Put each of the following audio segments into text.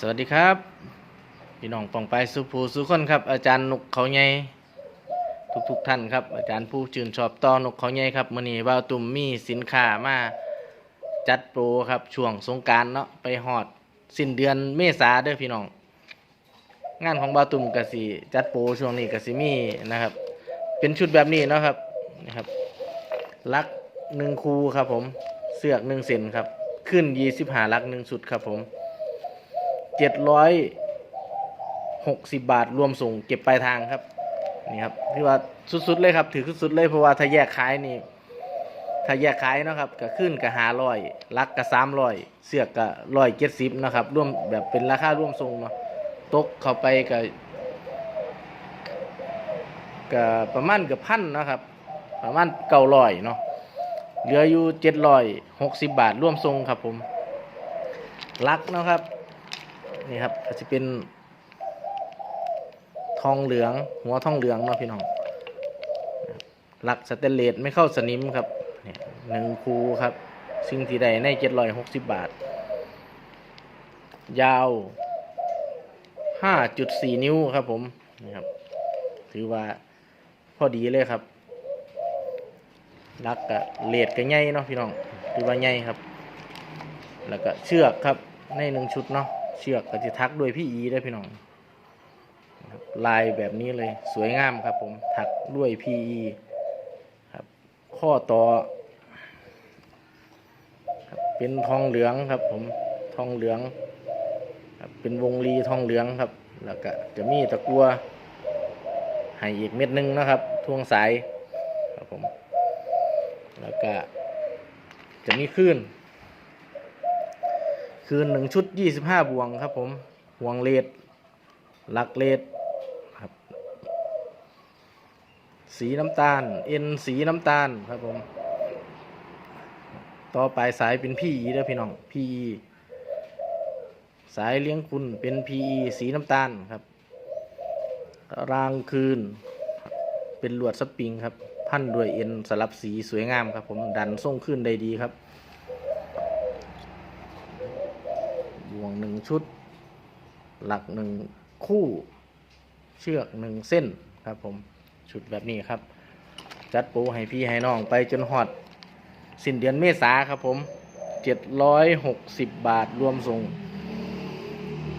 สวัสดีครับ พี่น้องปองไปสุภูสุคนครับ อาจารย์นกเขาใหญ่ทุกทุกๆท่านครับ อาจารย์ผู้ชื่นชอบต่อนกเขาใหญ่ครับมื้อนี้ว่าวตุ่มมีสินค้ามาจัดโปรครับช่วงสงการเนาะไปฮอดสิ้นเดือนเมษาเด้อพี่น้อง งานของบ่าวตุ่มกสิจัดโปรช่วงนี้กสิมีนะครับ เป็นชุดแบบนี้เนาะครับนะครับลักหนึ่งคูครับผมเสือกหนึ่งเซนครับขึ้นยี่สิบหาลักหนึ่งชุดครับผม เจ็ดร้อยหกสิบบาทรวมส่งเก็บปลายทางครับนี่ครับที่ว่าสุดๆเลยครับ ถือสุดๆเลยเพราะว่าถ้าแยกขายนี่ถ้าแยกขายเนาะครับก็ขึ้นกับหาร้อยลักกับสามร้อยเสือกกับร้อยเจ็ดสิบนะครับร่วมแบบเป็นราคาร่วมส่งเนาะตกเข้าไปกับกับประมาณเกับพันนะครับ ประมาณเก้าร้อยเนาะเหลืออยู่เจ็ดร้อยหกสิบบาทร่วมส่งครับผมลักเนาะครับ นี่ครับอาจจะเป็น ทองเหลือง หัวทองเหลืองเนาะพี่น้องหลักสเตนเลสไม่เข้าสนิมครับเนี่ยหนึ่งคูครับ ซึ่งที่ใดในเจ็ดร้อยหกสิบบาท ยาวห้าจุดสี่นิ้วครับผมนี่ครับ ถือว่าพอดีเลยครับลักกะเลดกะใหญ่เนาะพี่น้องถือว่าใหญ่ครับ แล้วก็เชือกครับในหนึ่งชุดเนาะ เชือกก็จะทักด้วยพี่อีได้พี่น้องลายแบบนี้เลยสวยงามครับผมถักด้วยพีอีครับ ข้อต่อเป็นทองเหลืองครับ ผมทองเหลืองครับเป็นวงรีทองเหลืองครับ แล้วก็จะมีตะกัวให้อีกเม็ดหนึงนะครับ ทวงสายครับผม แล้วก็จะมีคลื่น คืนหนึ่งชุดยี่สิบห้าบ่วงครับผมห่วงเลดหลักเลดครับ สีน้ำตาล เอ็นสีน้ำตาลครับผม ต่อไปสายเป็นพีอีเด้อพี่น้องพีอีสายเลี้ยงคุณเป็นพีอีสีน้ำตาลครับ รางคืน เป็นลวดสปริงครับ พันด้วยเอ็นสลับสีสวยงามครับผมดันส่งขึ้นได้ดีครับ บ่วงหนึ่ง ชุด หลักหนึ่งคู่เชือกหนึ่งเส้นครับผมชุดแบบนี้ครับ จัดโปรให้พี่ให้น้องไปจนหอด สิ้นเดือนเมษาครับผมเจ็ดร้อยหกสิบบาทรวมส่ง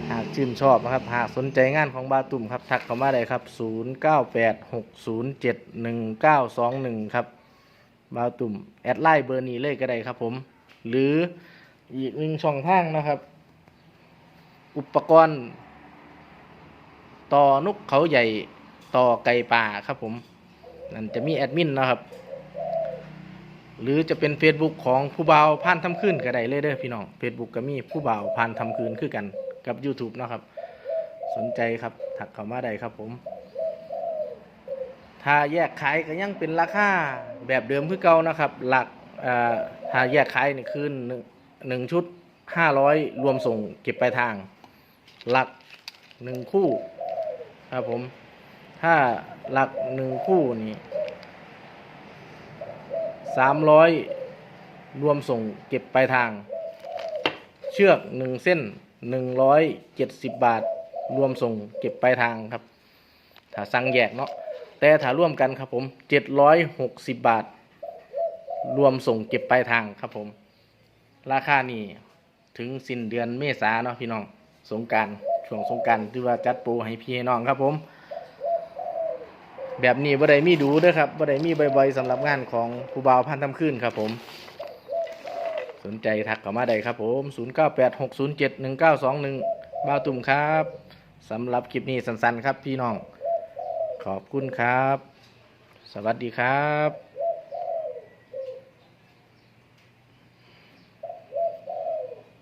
หากชื่นชอบนะครับ หากสนใจงานของบาตุ่มครับ ทักเข้ามาได้ครับ 0 9 8 6 0 7 1 9 2 1 ครับ บาตุ่ม แอดไลน์เบอร์นี้เลยก็ได้ครับผม หรืออีกหนึ่งช่องทางนะครับ อุปกรณ์ ต่อนกเขาใหญ่ต่อไก่ป่าครับผมนั่นจะมีแอดมินนะครับ หรือจะเป็น Facebook ของผู้บ่าวผ่านทำคืนก็ได้เลยเด้อพี่น้อง Facebook ก็มีผู้บ่าวผ่านทำคืนคือกันกับ YouTube นะครับ สนใจครับถักเข้ามาได้ครับผม ถ้าแยกขายก็ยังเป็นราคาแบบเดิมคือเก่านะครับ หลักถ้าแยกขายนี่คือหนึ่งหนึ่งชุดห้าร้อยรวมส่งเก็บปลายทาง หลักหนึ่งคู่ครับผม ถ้าหลักหนึ่งคู่นี่สามร้อยรวมส่งเก็บปลายทาง เชือกหนึ่งเส้นหนึ่งร้อยเจ็ดสิบบาท รวมส่งเก็บปลายทางครับ ถ้าสั่งแยกเนาะแต่ถ้าร่วมกันครับผมเจ็ดร้อยหกสิบบาท รวมส่งเก็บปลายทางครับผม ราคานี่ถึงสิ้นเดือนเมษาเนาะพี่น้อง สงการช่วงสงการที่ว่าจัดโปรให้พี่น้องครับผม แบบนี้บ่ได้มีดูด้อครับบ่ได้มีบ่อยๆสำหรับงานของผู้บ่าวพันทำขึ้นครับผม สนใจทักเข้ามาได้ครับผม 0986071921บ่าวตุ่มครับสำหรับคลิปนี้สั้นๆ ครับพี่น้อง ขอบคุณครับ สวัสดีครับ